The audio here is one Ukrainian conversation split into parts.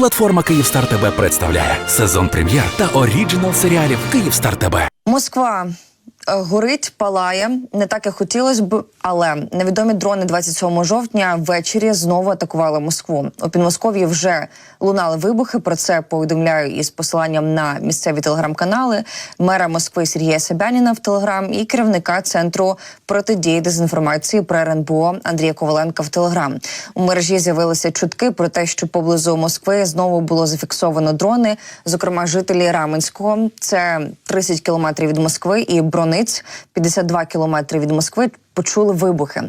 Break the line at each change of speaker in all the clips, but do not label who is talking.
Платформа Київстар ТБ представляє сезон прем'єр та оріджинал серіалів Київстар ТБ.
Москва горить, палає не так, як хотілося б, але невідомі дрони 27 жовтня ввечері знову атакували Москву. У Підмосков'ї вже лунали вибухи. Про це повідомляю із посиланням на місцеві телеграм-канали мера Москви Сергія Собяніна в Телеграм і керівника центру протидії дезінформації про РНБО Андрія Коваленка в Телеграм. У мережі з'явилися чутки про те, що поблизу Москви знову було зафіксовано дрони, зокрема жителі Раменського. Це 30 кілометрів від Москви, і Брониць 52 кілометри від Москви. Почули вибухи.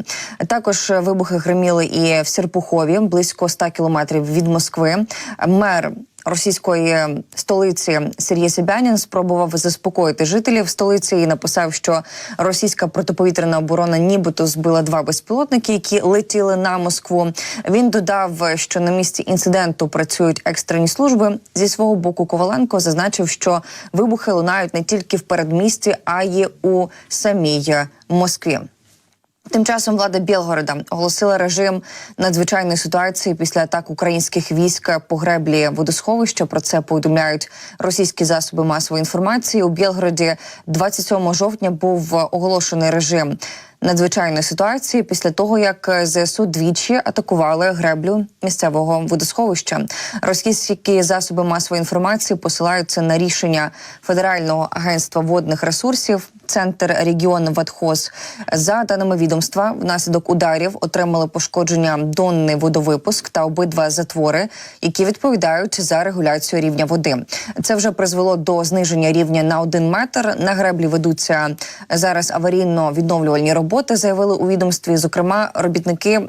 Також вибухи гриміли і в Серпухові, близько 100 кілометрів від Москви. Мер російської столиці Сергій Собянін спробував заспокоїти жителів столиці і написав, що російська протиповітряна оборона нібито збила два безпілотники, які летіли на Москву. Він додав, що на місці інциденту працюють екстрені служби. Зі свого боку Коваленко зазначив, що вибухи лунають не тільки в передмісті, а й у самій Москві. Тим часом влада Білгорода оголосила режим надзвичайної ситуації після атак українських військ по греблі водосховища. Про це повідомляють російські засоби масової інформації. У Білгороді 27 жовтня був оголошений режим надзвичайної ситуації після того, як ЗСУ двічі атакували греблю місцевого водосховища. Російські засоби масової інформації посилаються на рішення Федерального агентства водних ресурсів. Центр регіон Ватхоз за даними відомства, внаслідок ударів отримали пошкодження донний водовипуск та обидва затвори, які відповідають за регуляцію рівня води. Це вже призвело до зниження рівня на один метр. На греблі ведуться зараз аварійно відновлювальні роботи. Заявили у відомстві. Зокрема, робітники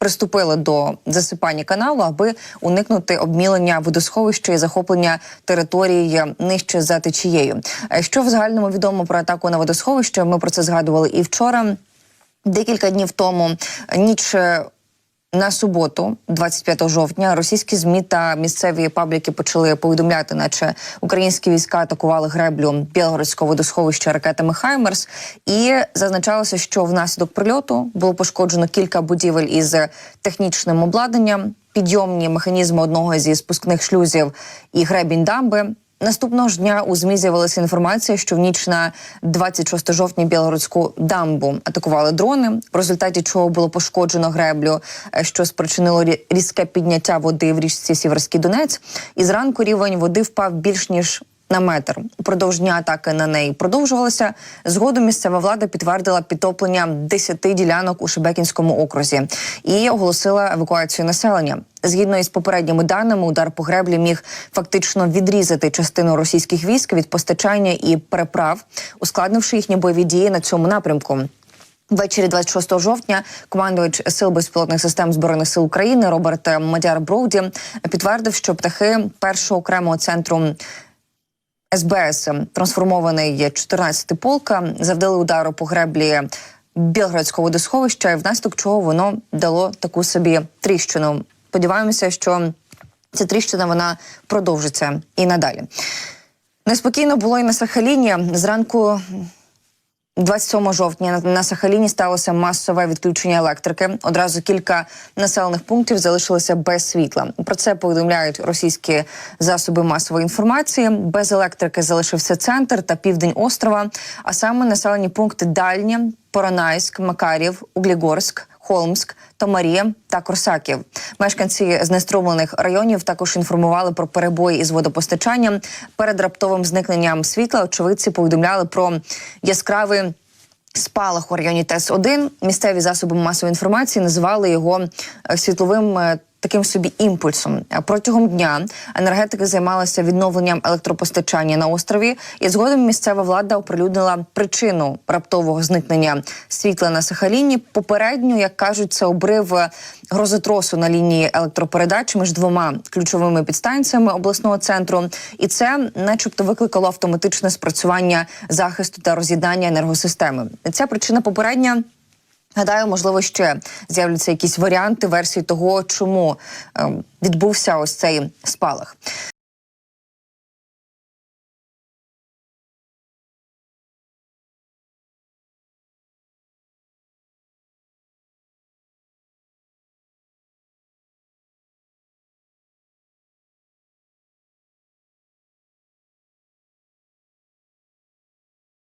приступили до засипання каналу, аби уникнути обмілення водосховища і захоплення території нижче за течією. Е, Що в загальному відомо про атаку на водосховище? Ми про це згадували і вчора. Декілька днів тому ніч. На суботу, 25 жовтня, російські змі та місцеві пабліки почали повідомляти, наче українські війська атакували греблю Білгородського водосховища ракетами Хаймерс, і зазначалося, що внаслідок прильоту було пошкоджено кілька будівель із технічним обладнанням, підйомні механізми одного зі спускних шлюзів і гребінь дамби. Наступного ж дня у змі з'явилася інформація, що в ніч на 26 жовтня Білгородську дамбу атакували дрони, в результаті чого було пошкоджено греблю, е, що спричинило рі- різке підняття води в річці Сіверський Донець. І зранку рівень води впав більш ніж на метр. Упродовж дня атаки на неї продовжувалися. Згодом місцева влада підтвердила підтоплення 10 ділянок у Шебекінському окрузі і оголосила евакуацію населення. Згідно із попередніми даними, удар по греблі міг фактично відрізати частину російських військ від постачання і переправ, ускладнивши їхні бойові дії на цьому напрямку. Ввечері 26 жовтня командувач сил безпілотних систем збройних сил України Роберт Мадяр Броуді підтвердив, що птахи першого окремого центру СБС, трансформований 14 полка, завдали удару по греблі Білградського водосховища, і внаслідок чого воно дало таку собі тріщину. Сподіваємося, що ця тріщина вона продовжиться і надалі. Неспокійно було і на Сахаліні. Зранку 27 жовтня на- Сахаліні сталося масове відключення електрики. Одразу кілька населених пунктів залишилися без світла. Про це повідомляють російські засоби масової інформації. Без електрики залишився центр та південь острова, а саме населені пункти Дальня, Поронайськ, Макарів, Углігорськ. Холмськ, Томарія та Корсаків. Мешканці знеструмлених районів також інформували про перебої із водопостачанням. Перед раптовим зникненням світла очевидці повідомляли про яскравий спалах у районі ТЕС 1 Місцеві засоби масової інформації називали його е, світловим. Таким собі імпульсом протягом дня енергетики займалися відновленням електропостачання на острові, і згодом місцева влада оприлюднила причину раптового зникнення світла на Сахаліні. Попередньо, як кажуть, це обрив грозотросу на лінії електропередач між двома ключовими підстанціями обласного центру, і це, начебто, викликало автоматичне спрацювання захисту та роз'єднання енергосистеми. Ця причина попередня. Гадаю, можливо, ще з'являться якісь варіанти версії того, чому ем, відбувся ось цей спалах.